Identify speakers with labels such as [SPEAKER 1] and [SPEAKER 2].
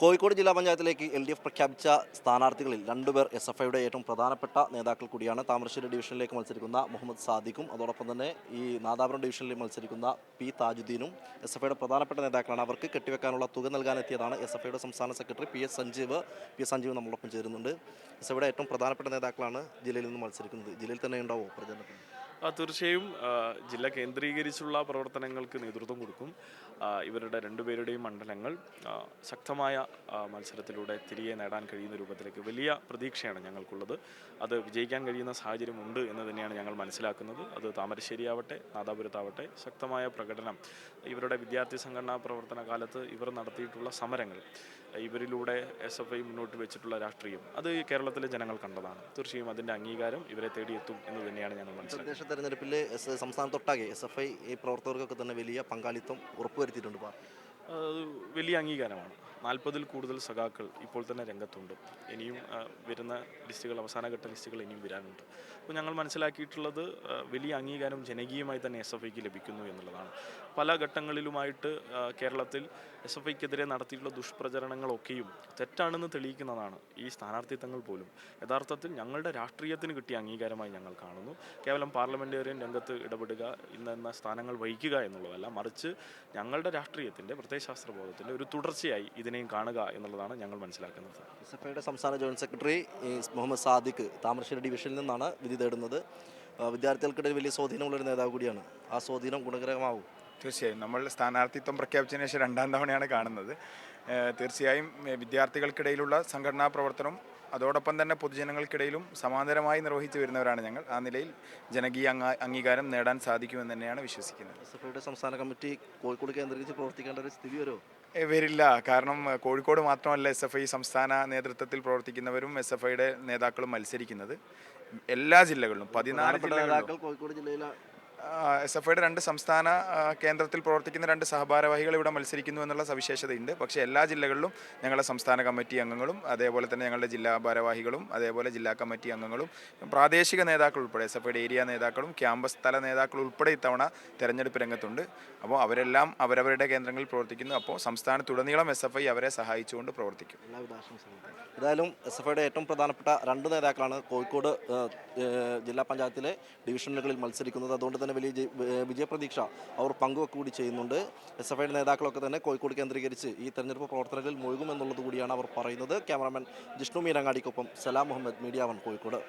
[SPEAKER 1] കോഴിക്കോട് ജില്ലാ പഞ്ചായത്തിലേക്ക് L D F പ്രഖ്യാപിച്ച സ്ഥാനാർത്ഥികളിൽ രണ്ടുപേർ എസ് എഫ് ഐയുടെ ഏറ്റവും പ്രധാനപ്പെട്ട നേതാക്കൾ കൂടിയാണ്. താമരശ്ശേരി ഡിവിഷനിലേക്ക് മത്സരിക്കുന്ന മുഹമ്മദ് സാദിഖും അതോടൊപ്പം തന്നെ ഈ നാദാപുരം ഡിവിഷനിൽ മത്സരിക്കുന്ന പി താജുദ്ദീനും എസ് എഫ് ഐയുടെ പ്രധാനപ്പെട്ട നേതാക്കളാണ്. അവർക്ക് കെട്ടിവെക്കാനുള്ള തുക നൽകാനെത്തിയതാണ് എസ് എഫ് ഐയുടെ സംസ്ഥാന secretary P S Sanjeev. P S Sanjeev നമ്മളൊപ്പം ചേരുന്നുണ്ട്. എസ് എഫ് ഐയുടെ ഏറ്റവും പ്രധാനപ്പെട്ട നേതാക്കളാണ് ജില്ലയിൽ നിന്ന് മത്സരിക്കുന്നത്. ജില്ലയിൽ തന്നെ ഉണ്ടാവും പ്രചരണത്തിന്?
[SPEAKER 2] ആ, തീർച്ചയായും ജില്ല കേന്ദ്രീകരിച്ചുള്ള പ്രവർത്തനങ്ങൾക്ക് നേതൃത്വം കൊടുക്കും. ഇവരുടെ രണ്ടുപേരുടെയും മണ്ഡലങ്ങൾ ശക്തമായ മത്സരത്തിലൂടെ തിരികെ നേടാൻ കഴിയുന്ന രൂപത്തിലേക്ക് വലിയ പ്രതീക്ഷയാണ് ഞങ്ങൾക്കുള്ളത്. അത് വിജയിക്കാൻ കഴിയുന്ന സാഹചര്യമുണ്ട് എന്ന് തന്നെയാണ് ഞങ്ങൾ മനസ്സിലാക്കുന്നത്. അത് താമരശ്ശേരി ആവട്ടെ നാദാപുരത്താവട്ടെ ശക്തമായ പ്രകടനം ഇവരുടെ വിദ്യാർത്ഥി സംഘടനാ പ്രവർത്തന കാലത്ത് ഇവർ നടത്തിയിട്ടുള്ള സമരങ്ങൾ ഇവരിലൂടെ എസ് എഫ് ഐ മുന്നോട്ട് വെച്ചിട്ടുള്ള രാഷ്ട്രീയം അത് കേരളത്തിലെ ജനങ്ങൾ കണ്ടതാണ്. തീർച്ചയായും അതിന്റെ അംഗീകാരം ഇവരെ തേടിയെത്തും എന്ന് തന്നെയാണ് ഞങ്ങൾ മനസ്സിലാക്കുന്നത്.
[SPEAKER 1] തെരഞ്ഞെടുപ്പിൽ സംസ്ഥാനത്തൊട്ടാകെ എസ് എഫ് ഐ പ്രവർത്തകർക്കൊക്കെ തന്നെ വലിയ പങ്കാളിത്തം ഉറപ്പുവരുത്തിയിട്ടുണ്ട്.
[SPEAKER 2] വലിയ അംഗീകാരമാണ്. നാൽപ്പതിൽ കൂടുതൽ സഖാക്കൾ ഇപ്പോൾ തന്നെ രംഗത്തുണ്ട്. ഇനിയും വരുന്ന ലിസ്റ്റുകൾ അവസാനഘട്ട ലിസ്റ്റുകൾ ഇനിയും വരാനുണ്ട്. അപ്പോൾ ഞങ്ങൾ മനസ്സിലാക്കിയിട്ടുള്ളത് വലിയ അംഗീകാരം ജനകീയമായി തന്നെ എസ് എഫ് ഐക്ക് ലഭിക്കുന്നു എന്നുള്ളതാണ്. പല ഘട്ടങ്ങളിലുമായിട്ട് കേരളത്തിൽ എസ് എഫ് ഐക്കെതിരെ നടത്തിയിട്ടുള്ള ദുഷ്പ്രചരണങ്ങളൊക്കെയും തെറ്റാണെന്ന് തെളിയിക്കുന്നതാണ് ഈ സ്ഥാനാർത്ഥിത്വങ്ങൾ പോലും. യഥാർത്ഥത്തിൽ ഞങ്ങളുടെ രാഷ്ട്രീയത്തിന് കിട്ടിയ അംഗീകാരമായി ഞങ്ങൾ കാണുന്നു. കേവലം പാർലമെന്റേറിയൻ രംഗത്ത് ഇടപെടുക ഇന്ന സ്ഥാനങ്ങൾ വഹിക്കുക എന്നുള്ളതല്ല. മറിച്ച് ഞങ്ങളുടെ രാഷ്ട്രീയത്തിന്റെ പ്രത്യയശാസ്ത്ര ബോധത്തിന്റെ ഒരു തുടർച്ചയായി ഇതിനെയും കാണുക എന്നുള്ളതാണ് ഞങ്ങൾ മനസ്സിലാക്കുന്നത്.
[SPEAKER 1] എസ് എഫ് ഐയുടെ സംസ്ഥാന ജോയിന്റ് സെക്രട്ടറി മുഹമ്മദ് സാദിഖ് താമരശ്ശേരി ഡിവിഷനിൽ നിന്നാണ് വിധി തേടുന്നത്. വിദ്യാർത്ഥികൾക്കിടയിൽ വലിയ സ്വാധീനമുള്ളൊരു നേതാവ് കൂടിയാണ്. ആ സ്വാധീനം ഗുണകരമാവും.
[SPEAKER 3] തീർച്ചയായും. നമ്മൾ സ്ഥാനാർത്ഥിത്വം പ്രഖ്യാപിച്ചതിന് ശേഷം രണ്ടാം തവണയാണ് കാണുന്നത്. തീർച്ചയായും വിദ്യാർത്ഥികൾക്കിടയിലുള്ള സംഘടനാ പ്രവർത്തനം അതോടൊപ്പം തന്നെ പൊതുജനങ്ങൾക്കിടയിലും സമാന്തരമായി നിർവഹിച്ചു വരുന്നവരാണ് ഞങ്ങൾ. ആ നിലയിൽ ജനകീയ അംഗീകാരം നേടാൻ സാധിക്കുമെന്ന് തന്നെയാണ് വിശ്വസിക്കുന്നത്.
[SPEAKER 1] എസ് എഫ് ഐയുടെ സംസ്ഥാന കമ്മിറ്റി കോഴിക്കോട് കേന്ദ്രീകരിച്ച് പ്രവർത്തിക്കേണ്ട ഒരു സ്ഥിതി വരുമോ?
[SPEAKER 3] വരില്ല. കാരണം കോഴിക്കോട് മാത്രമല്ല എസ് എഫ് ഐ സംസ്ഥാന നേതൃത്വത്തിൽ പ്രവർത്തിക്കുന്നവരും എസ് എഫ് ഐയുടെ നേതാക്കളും മത്സരിക്കുന്നത് എല്ലാ ജില്ലകളിലും പതിനാല് ജില്ലകളിലും.
[SPEAKER 1] നേതാക്കൾ കോഴിക്കോട് ജില്ലയിലെ
[SPEAKER 3] എസ് എഫ് ഐയുടെ രണ്ട് സംസ്ഥാന കേന്ദ്രത്തിൽ പ്രവർത്തിക്കുന്ന രണ്ട് സഹഭാരവാഹികൾ ഇവിടെ മത്സരിക്കുന്നു എന്നുള്ള സവിശേഷതയുണ്ട്. പക്ഷേ എല്ലാ ജില്ലകളിലും ഞങ്ങളുടെ സംസ്ഥാന കമ്മിറ്റി അംഗങ്ങളും അതേപോലെ തന്നെ ഞങ്ങളുടെ ജില്ലാ ഭാരവാഹികളും അതേപോലെ ജില്ലാ കമ്മിറ്റി അംഗങ്ങളും പ്രാദേശിക നേതാക്കൾ ഉൾപ്പെടെ എസ് എഫ് ഐയുടെ ഏരിയ നേതാക്കളും ക്യാമ്പസ് തല നേതാക്കൾ ഉൾപ്പെടെ ഇത്തവണ തെരഞ്ഞെടുപ്പ് രംഗത്തുണ്ട്. അപ്പോൾ അവരെല്ലാം അവരവരുടെ കേന്ദ്രങ്ങളിൽ പ്രവർത്തിക്കുന്നു. അപ്പോൾ സംസ്ഥാനത്തുടനീളം എസ് എഫ് ഐ അവരെ സഹായിച്ചുകൊണ്ട് പ്രവർത്തിക്കും.
[SPEAKER 1] ഏതായാലും എസ് എഫ് ഐയുടെ ഏറ്റവും പ്രധാനപ്പെട്ട രണ്ട് നേതാക്കളാണ് കോഴിക്കോട് ജില്ലാ പഞ്ചായത്തിലെ ഡിവിഷനുകളിൽ മത്സരിക്കുന്നത്. അതുകൊണ്ട് തന്നെ വലിയ വിജയപ്രതീക്ഷ അവർ പങ്കുവെക്കുക കൂടി ചെയ്യുന്നുണ്ട്. എസ് എഫ് ഐയുടെ നേതാക്കളൊക്കെ തന്നെ കോഴിക്കോട് കേന്ദ്രീകരിച്ച് ഈ തെരഞ്ഞെടുപ്പ് പ്രവർത്തനങ്ങളിൽ മുഴുകുമെന്നുള്ളത് കൂടിയാണ് അവർ പറയുന്നത്. ക്യാമറാമാൻ ജിഷ്ണു മീനങ്ങാടിക്കൊപ്പം സലാം മുഹമ്മദ് മീഡിയ വൺ കോഴിക്കോട്.